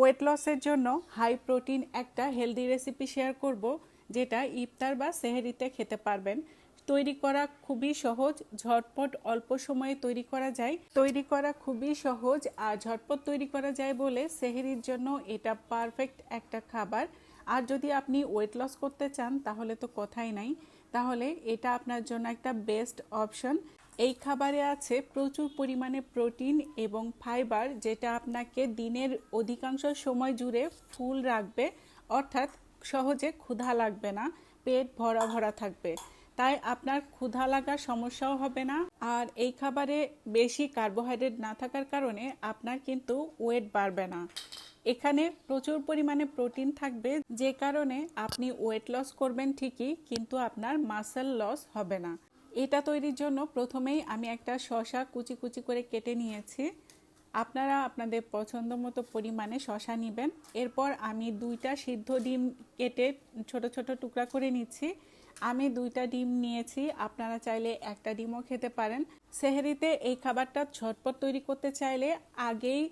Wait লসের জন্য high protein একটা হেলদি রেসিপি শেয়ার করব, যেটা ইফতার বা সেহেরিতে খেতে পারবেন। তৈরি করা খুবই সহজ, ঝটপট অল্প সময়ে তৈরি করা যায়। তৈরি করা খুবই সহজ, আর ঝটপট তৈরি করা যায় বলে সেহেরির জন্য এটা পারফেক্ট একটা খাবার। আর যদি আপনি ওয়েট লস করতে চান, তাহলে তো কথাই নাই। তাহলে এটা আপনার জন্য একটা বেস্ট অপশন এই খাবারে আছে প্রচুর পরিমাণে প্রোটিন এবং ফাইবার, যেটা আপনাকে দিনের অধিকাংশ সময় জুড়ে ফুল রাখবে, অর্থাৎ সহজে ক্ষুধা লাগবে না, পেট ভরা ভরা থাকবে। তাই আপনার ক্ষুধা লাগার সমস্যাও হবে না। আর এই খাবারে বেশি কার্বোহাইড্রেট না থাকার কারণে আপনার কিন্তু ওয়েট বাড়বে না। এখানে প্রচুর পরিমাণে প্রোটিন থাকবে, যে কারণে আপনি ওয়েট লস করবেন ঠিকই, কিন্তু আপনার মাসেল লস হবে না। এটা তৈরির জন্য প্রথমেই আমি একটা শশা কুচি কুচি করে কেটে নিয়েছি। আপনারা আপনাদের পছন্দ মতো পরিমাণে শশা নেবেন। এরপর আমি দুইটা সিদ্ধ ডিম কেটে ছোট ছোট টুকরা করে নিচ্ছি। আমি দুইটা ডিম নিয়েছি, আপনারা চাইলে একটা ডিমও খেতে পারেন। সেহেরিতে এই খাবারটা ঝটপট তৈরি করতে চাইলে আগেই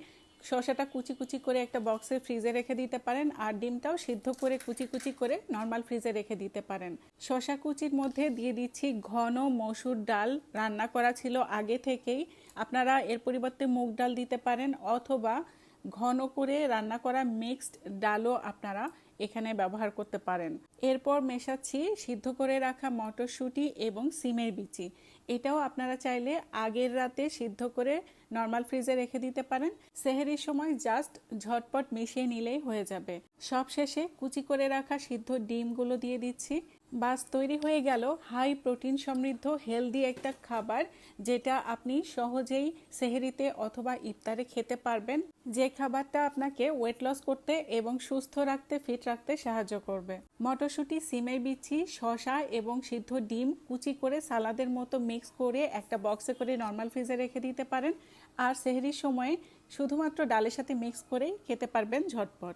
শসাটা কুচি কুচি করে একটা বক্সে ফ্রিজে রেখে দিতে পারেন আর ডিমটাও সিদ্ধ করে কুচি কুচি করে নর্মাল ফ্রিজে রেখে দিতে পারেন। শসা কুচির মধ্যে দিয়ে দিচ্ছি ঘন মসুর ডাল। রান্না করা ছিল আগে থেকেই। আপনারা এর পরিবর্তে মুগ ডাল দিতে পারেন অথবা ঘন করে রান্না করা মিক্সড ডালও আপনারা এখানে ব্যবহার করতে পারেন। এরপর মেশাচ্ছি সিদ্ধ করে রাখা মটরশুঁটি এবং সিমের বিচি। এটাও আপনারা চাইলে আগের রাতে সিদ্ধ করে নর্মাল ফ্রিজে রেখে দিতে পারেন। সেহেরির সময় জাস্ট ঝটপট মিশিয়ে নিলেই হয়ে যাবে। সব শেষে কুচি করে রাখা সিদ্ধ ডিমগুলো দিয়ে দিচ্ছি। বাস তৈরি হয়ে গেল। হাই প্রোটিন সমৃদ্ধ, হেলদি একটা খাবার যেটা আপনি সহজেই সেহেরিতে অথবা ইফতারে খেতে পারবেন। যে খাবারটা আপনাকে ওয়েট লস করতে এবং সুস্থ রাখতে ফিট রাখতে সাহায্য করবে। মটরশুঁটি, সিমের বিচি শশা এবং সিদ্ধ ডিম কুচি করে সালাদের মতো মিক্স করে একটা বক্সে করে নর্মাল ফ্রিজে রেখে দিতে পারেন। আর সেহরির সময়ে শুধুমাত্র ডালের সাথে মিক্স করেই খেতে পারবেন ঝটপট।